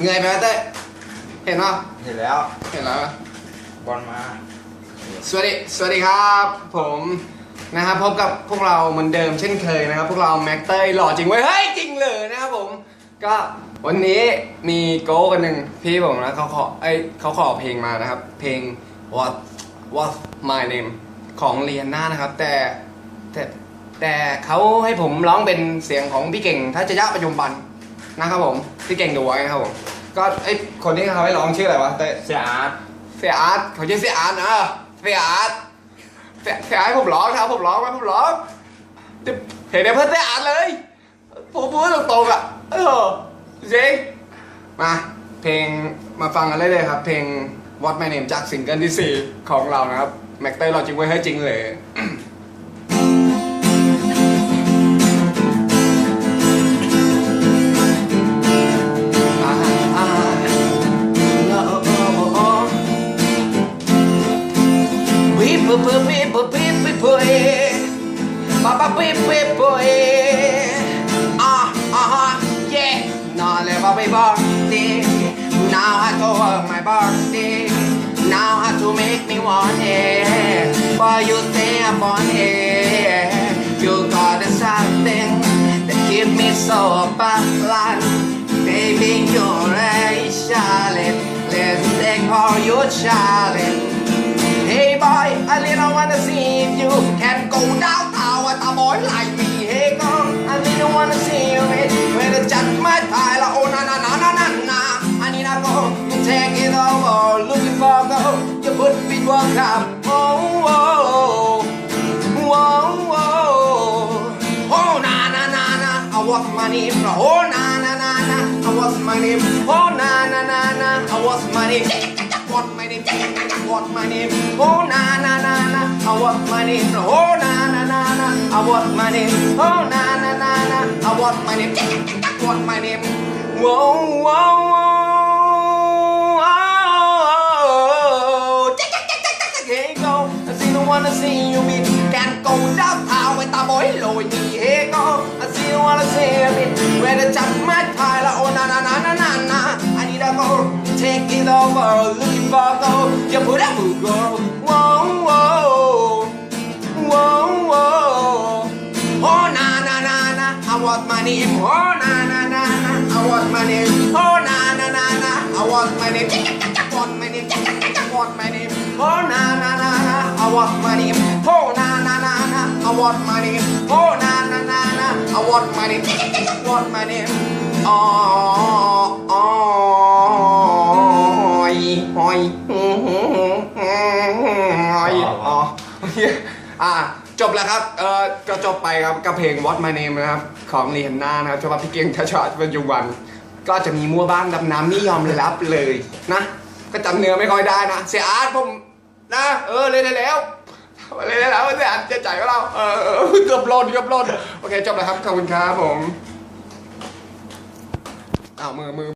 เหนื่อยไหมเต้ยเห็นป่ะเห็นแล้ว เห็นแล้วปะบอลมา สวัสดี สวัสดีครับ ผมนะครับพบกับพวกเราเหมือนเดิมเช่นเคยนะครับ พวกเราแม็กเตยหล่อจริงเว้ยเฮ้ยจริงเลยนะครับผม ก็วันนี้มีโก้กันหนึ่งพี่ผมนะเขาขอไอยเขาขอเพลงมานะครับ เพลง what what my name ของเรียนหน้านะครับ แต่แต่แต่เขาให้ผมร้องเป็นเสียงของพี่เก่งทัชยะปัจจุบันนะครับผม พี่เก่งดูไว้นะครับผม ก็ไอยคนที่เขาให้ร้องชื่ออะไรวะเต้ยเสียอาร์ตเสียอาร์ตเขาชื่อเสียอาร์ตนะเสียอาร์ตเสียเสียอาร์ตผมร้องครับผมร้องไหมผมร้องเห็นในเพื่อนเสียอาร์ตเลยผมพูดตรงๆอะเออจริงมาเพลงมาฟังกันเลยเลยครับ เพลง What My Name จากซิงเกิลที่ 4 ของเรานะครับแม็กเตอร์เราจริงไว้ให้จริงเลย Ah ah yeah. Now. Now I work my. Now to make me want it. You stay it. You got that me so. Baby you're a Charlotte. Let's take all your challenge. Hey boy, I really wanna see if you can go downtown with a boy like me. Hey girl, I really wanna see you. When the chat my tie, like, oh na na na na na na. I need a go, you take it over. Looking for a girl, you put me work up. Oh, oh, oh, oh, oh, na na na na. I want my name, oh na na na na. I want name, oh na na na na. I want my What my name? What my name? Oh na na na na. I want my name. Oh na na na na. I want my name. Oh na na na na. I want my name. What my name? Whoa whoa whoa. Hey go. I see the wanna see you me. Can't go downtown with a boy low Take it over. Looking for gold. You put a move girl. Whoa whoa. Whoa whoa. Oh na na na na. I want my name. Oh na na na na. I want my name. Oh na na na na. I want my name. Want my name. Want my name. Oh na na na na. I want my name. Oh na na na na. I want my name. Oh na na na na. I want my name. Want my name. Oh oh oh. อ๋อโอเคอะจบแล้วครับ เออก็จบไปครับกับเพลง What My Name นะครับ ของเรียนหน้านะครับฉบับพี่เก่งทัชชปัจจุบัน ก็จะมีมั่วบ้างดำน้ำนี่ยอมรับเลยนะ ก็จำเนื้อไม่ค่อยได้นะ เสียอาร์ตผมนะ เออเลยได้แล้วเลยได้แล้วเสียอาร์ตจะใจกับเรา เออเกือบหล่นเกือบหล่นโอเคจบแล้วครับ ขอบคุณครับผมอ้าวมือมือ